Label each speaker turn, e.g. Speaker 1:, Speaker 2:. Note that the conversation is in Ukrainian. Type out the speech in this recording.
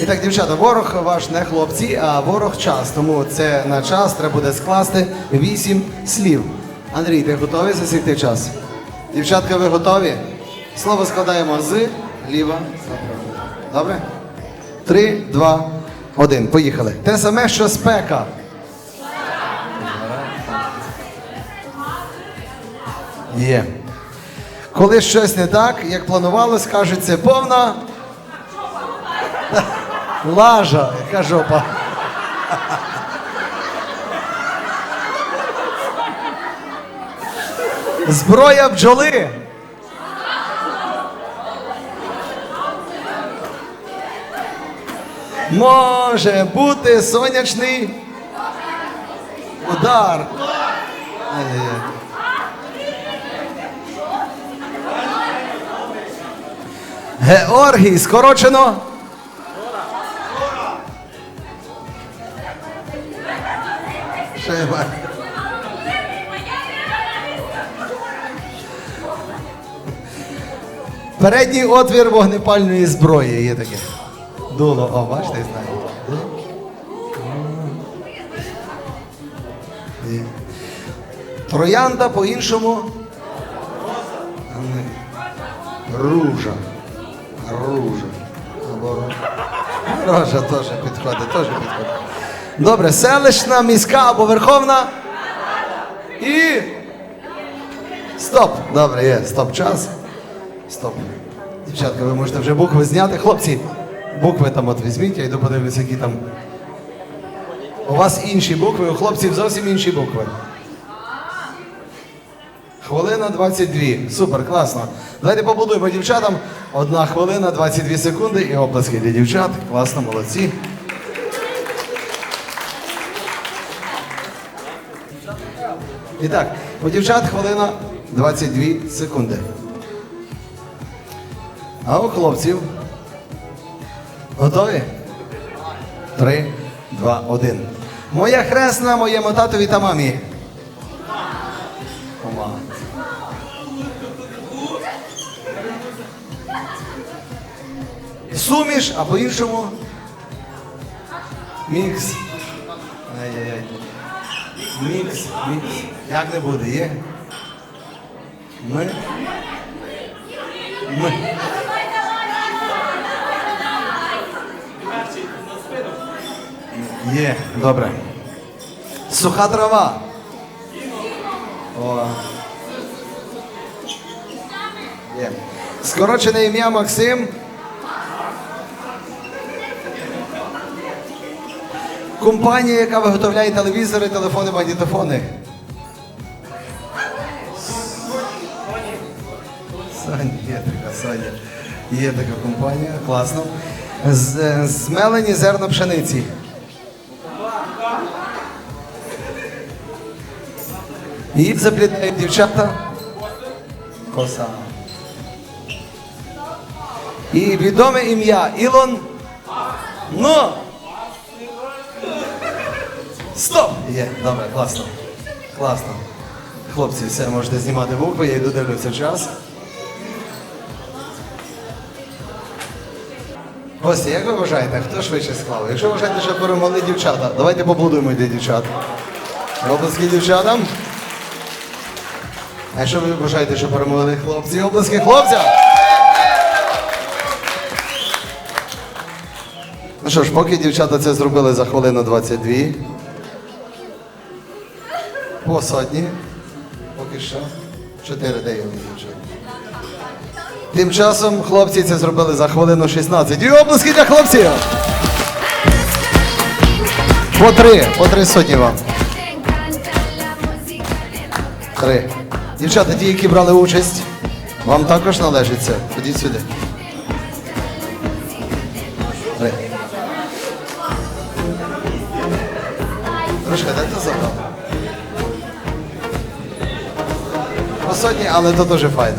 Speaker 1: І так, дівчата, ворог ваш не хлопці, а ворог час. Тому це на час треба буде скласти вісім слів. Андрій, ти готовий засікти час? Дівчатка, ви готові? Слово складаємо з ліва направо. Добре? Три, два, один. Поїхали. Те саме, що спека. Є. Коли щось не так, як планувалось, кажуть, це повна. Лажа, яка жопа. Зброя бджоли. Може бути сонячний удар. Георгій, скорочено. Що? Передній отвір вогнепальної зброї є таке. Дуло, о, бачите, знаєте. Троянда по-іншому. Ружа. Ружа. Рожа теж підходить, теж підходить. Добре, селищна, міська або верховна. І. Стоп! Добре, є, стоп час. Стоп. Дівчатка, ви можете вже букви зняти. Хлопці, букви там от візьміть, я йду подивлюся, які там. У вас інші букви, у хлопців зовсім інші букви. Хвилина 22. Супер, класно. Давайте побудуємо дівчатам. Одна хвилина, 22 секунди і оплески для дівчат. Класно, молодці. І так, у дівчат хвилина 22 секунди. А у хлопців. Готові? Три, два, один. Моя хресна моєму татові та мамі. Суміш, а по-іншому. Мікс. Ай-яй-яй. Мікс, мікс. Як не буде, є? Ми. Ми. Є, добре. Суха трава. О. Є. Скорочене ім'я Максим. Компанія, яка виготовляє телевізори, телефони, магнітофони. Саня, є така Саня. Є така компанія, класно. З, змелені зерна пшениці. І заплітають дівчата. Коса. І відоме ім'я Ілон. Ну. Стоп! Є, добре, класно. Класно. Хлопці, все, можете знімати букви, я йду дивлюся час. Гості, як ви вважаєте, хто швидше склав? Якщо вважаєте, що перемогли дівчата, давайте побудуємо для дівчат. Обласки дівчатам. А якщо ви вважаєте, що перемогли хлопці, обласки хлопцям. Ну що ж, поки дівчата це зробили за хвилину 22. По сотні. Поки що. Чотири де у. Тим часом хлопці це зробили за хвилину 16. І обласки для хлопців! По три, по три сотні вам. Три. Дівчата, ті, які брали участь, вам також належить це. Ходіть сюди. Три. Трошки дайте забрав. По сотні, але то дуже файно.